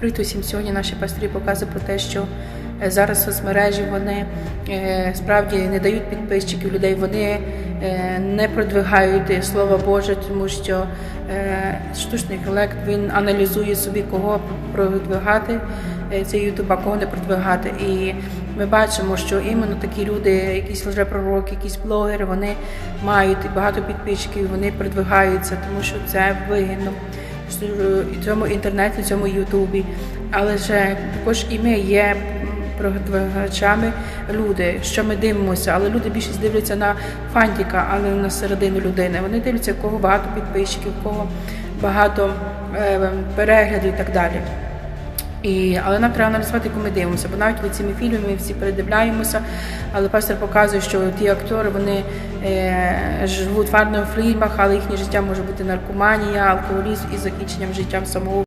Привіт усім сьогодні наші пастирі показують про те, що е, зараз соцмережі вони е, справді не дають підписчиків людей, вони е, не продвигають Слово Боже, тому що штучний інтелект він аналізує собі, кого продвигати цей ютуб, а кого не продвигати. І ми бачимо, що іменно такі люди, якісь лжепророки, якісь блогери, вони мають багато підписчиків, вони продвигаються, тому що це вигідно в цьому інтернеті, в цьому Ютубі. Але ж також і ми є продвигачами люди, що ми дивимося, але люди більшість дивляться на фантіка, а не на середину людини. Вони дивляться, в кого багато підписчиків, в кого багато е, переглядів і так далі. І, але нам треба аналізувати, яку ми дивимося, бо навіть цими фільмами всі передивляємося, але пастор показує, що ті актори вони е, живуть в гарних фільмах, але їхнє життя може бути наркоманія, алкоголізм і закінченням життям самого.